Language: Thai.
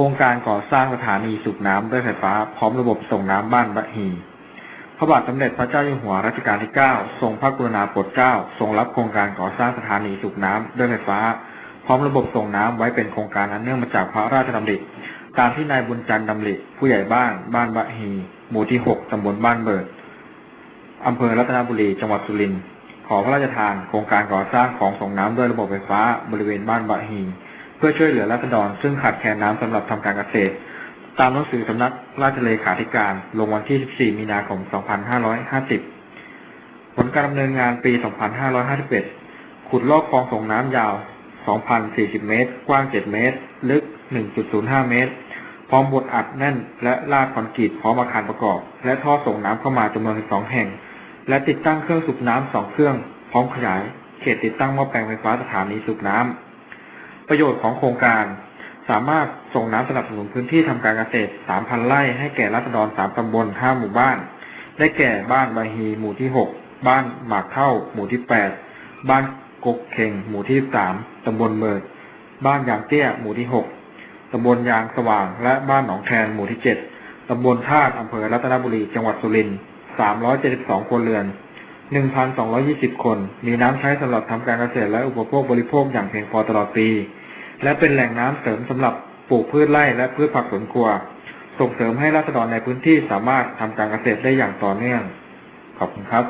ครงการก่อสร้างสถานีสูบน้ำด้วยไฟฟ้า พร้อมระบบส่งน้ำบ้านบะฮี พระบาทสมเด็จพระเจ้าอยู่หัวรัชกาลที่ 9 ทรงพระกรุณาโปรดเกล้าทรงรับโครงการก่อสร้างสถานีสูบน้ำด้วยไฟฟ้า พร้อมระบบส่งน้ำไว้เป็นโครงการอันเนื่องมาจากพระราชดำริตามที่นายบุญจันทร์ดำริผู้ใหญ่บ้านบ้านบะฮี หมู่ที่ 6 ตำบลบ้านเบิดอำเภอรัตนบุรี จังหวัดสุรินทร์ขอพระราชทานโครงการก่อสร้างของส่งน้ำด้วยระบบไฟฟ้าบริเวณบ้านบะฮี เพื่อช่วยเหลือราษฎรซึ่งขาดแคลนน้ำสำหรับทำการเกษตร ตามหนังสือสำนักราชเลขาธิการลงวันที่ 14 มีนาคม 2550 ผลการดำเนินงานปี 2551 ขุดลอกคลองส่งน้ำยาว 2,040 เมตร กว้าง 7 เมตร ลึก 1.05 เมตร พร้อมบดอัดแน่น และลาดคอนกรีตพร้อมอาคารประกอบ และท่อส่งน้ำเข้ามาจำนวน 12 แห่ง และติดตั้งเครื่องสูบน้ำ 2 เครื่อง พร้อมขยาย เขตติดตั้งหม้อแปลงไฟฟ้าสถานีสูบน้ำ ประโยชน์ของโครงการ สามารถส่งน้ำสนับสนุนพื้นที่ทำการเกษตร 3,000 ไร่ให้แก่ราษฎร 3 ตำบล 5 หมู่บ้าน ได้แก่บ้านบาฮีหมู่ที่ 6 บ้านหมากเท่า หมู่ที่ 8 บ้านกกเข่งหมู่ที่ 3 ตำบลเมิด บ้านยางเตี้ย หมู่ที่ 6 ตำบลยางสว่าง และบ้านหนองแคนหมู่ที่ 7 ตำบลธาตุอำเภอรัตนบุรี จังหวัดสุรินทร์ 372ครัวเรือน 1,220 คน มีน้ำใช้สำหรับทำการเกษตรและอุปโภคบริโภคอย่างเพียงพอตลอดปี และเป็นแหล่งน้ำเสริมสำหรับปลูกพืชไร่และพืชผักสวนครัว ส่งเสริมให้ราษฎรในพื้นที่สามารถทำการเกษตรได้อย่างต่อเนื่อง ขอบคุณครับ